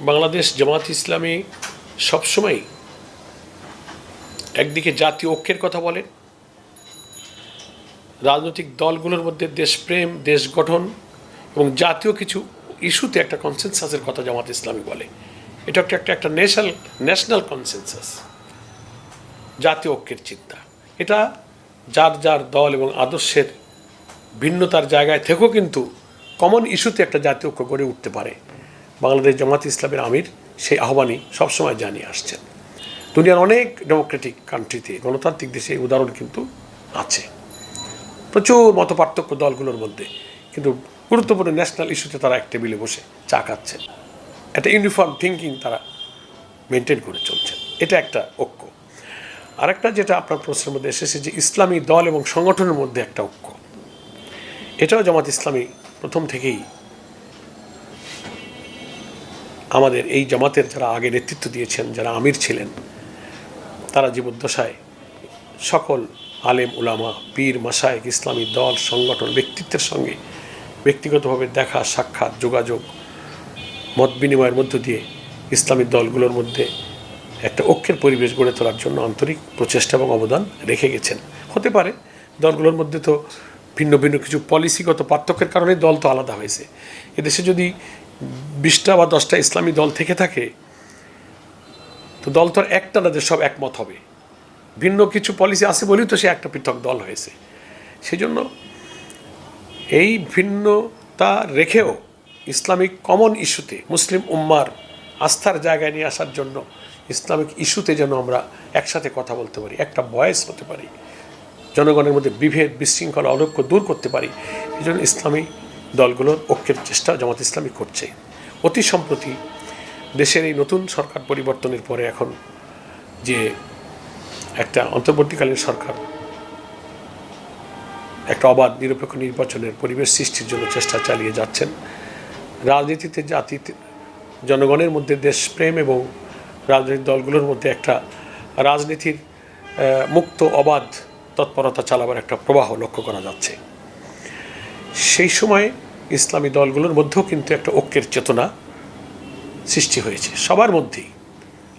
বাংলাদেশ জামাত ইসলামী সবসময় একদিকে জাতীয় ঐক্যের কথা বলে, রাজনৈতিক দলগুলোর মধ্যে দেশপ্রেম, দেশ গঠন এবং জাতীয় কিছু ইস্যুতে একটা কনসেনসাসের কথা জামাত ইসলামী বলে। এটা একটা একটা একটা ন্যাশনাল ন্যাশনাল কনসেনসাস জাতীয় ঐক্যের চিন্তা। এটা যার যার দল এবং আদর্শের ভিন্নতার জায়গায় থেকেও কিন্তু কমন ইস্যুতে একটা জাতীয় ঐক্য গড়ে উঠতে পারে। বাংলাদেশ জামাত ইসলামের আমির, সেই আহ্বানই সবসময় জানিয়ে আসছেন। দুনিয়ার অনেক ডেমোক্রেটিক কান্ট্রিতে, গণতান্ত্রিক দেশে এই উদাহরণ কিন্তু আছে। প্রচুর মত পার্থক্য দলগুলোর মধ্যে, কিন্তু গুরুত্বপূর্ণ ন্যাশনাল ইস্যুতে তারা এক টেবিলে বসে চা খাচ্ছেন। একটা ইউনিফর্ম থিঙ্কিং তারা মেনটেন করে চলছেন। এটা একটা ঐক্য। আরেকটা যেটা আপনার প্রশ্নের মধ্যে এসেছে যে ইসলামী দল এবং সংগঠনের মধ্যে একটা ঐক্য। এটাও জামাত ইসলামী প্রথম থেকেই আমাদের এই জামাতের যারা আগে নেতৃত্ব দিয়েছেন, যারা আমির ছিলেন, তারা জীবদ্দশায় সকল আলেম, উলামা, পীর মাসায়েক ইসলামী দল, সংগঠন, ব্যক্তিত্বের সঙ্গে ব্যক্তিগতভাবে দেখা, সাক্ষাৎ, যোগাযোগ, মত বিনিময়ের মধ্য দিয়ে ইসলামী দলগুলোর মধ্যে একটা ঐক্যের পরিবেশ গড়ে তোলার জন্য আন্তরিক প্রচেষ্টা এবং অবদান রেখে গেছেন। হতে পারে দলগুলোর মধ্যে তো ভিন্ন ভিন্ন কিছু পলিসিগত পার্থক্যের কারণে দল তো আলাদা হয়েছে। এদেশে যদি বিশটা বা দশটা ইসলামী দল থেকে থাকে, তো দল তো একটা না যে সব একমত হবে। ভিন্ন কিছু পলিসি আছে বলেই তো সে একটা পৃথক দল হয়েছে। সেই জন্য এই ভিন্নতা রেখেও ইসলামিক কমন ইস্যুতে মুসলিম উম্মার আস্থার জায়গায় নিয়ে আসার জন্য ইসলামিক ইস্যুতে যেন আমরা একসাথে কথা বলতে পারি, একটা বয়স হতে পারি, জনগণের মধ্যে বিভেদ বিশৃঙ্খলা অনৈক্য দূর করতে পারি এই জন্য ইসলামী দলগুলোর ঐক্যের চেষ্টা জামাত ইসলামী করছে। অতি সম্প্রতি দেশের এই নতুন সরকার পরিবর্তনের পরে এখন যে একটা অন্তর্বর্তীকালীন সরকার, একটা অবাধ, নিরপেক্ষ নির্বাচনের পরিবেশ সৃষ্টির জন্য চেষ্টা চালিয়ে যাচ্ছেন। রাজনীতিতে, জাতিতে, জনগণের মধ্যে দেশপ্রেম এবং রাজনৈতিক দলগুলোর মধ্যে একটা রাজনীতির মুক্ত, অবাধ তৎপরতা চালাবার একটা প্রবাহ লক্ষ্য করা যাচ্ছে। সেই সময় ইসলামী দলগুলোর মধ্যেও কিন্তু একটা ঐক্যের চেতনা সৃষ্টি হয়েছে। সবার মধ্যেই।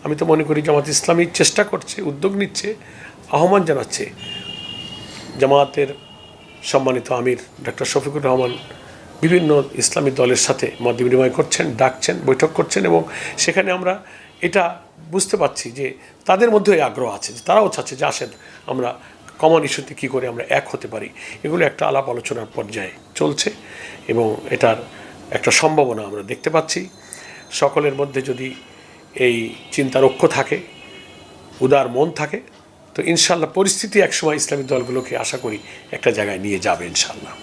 আমি তো মনে করি জামাত ইসলামী চেষ্টা করছে, উদ্যোগ নিচ্ছে, আহ্বান জানাচ্ছে। জামাতের সম্মানিত আমির ডক্টর শফিকুর রহমান বিভিন্ন ইসলামী দলের সাথে মত বিনিময় করছেন, ডাকছেন, বৈঠক করছেন এবং সেখানে আমরা এটা বুঝতে পারছি যে তাদের মধ্যে আগ্রহ আছে তারাও চাচ্ছে যে আসেন, আমরা কমন ইস্যুতে কী করে আমরা এক হতে পারি, এগুলো একটা আলাপ আলোচনার পর্যায়ে চলছে এবং এটার একটা সম্ভাবনা আমরা দেখতে পাচ্ছি। সকলের মধ্যে যদি এই চিন্তার ঐক্য থাকে, উদার মন থাকে, তো ইনশাল্লাহ পরিস্থিতি একসময় ইসলামী দলগুলোকে আশা করি একটা জায়গায় নিয়ে যাবে ইনশাল্লাহ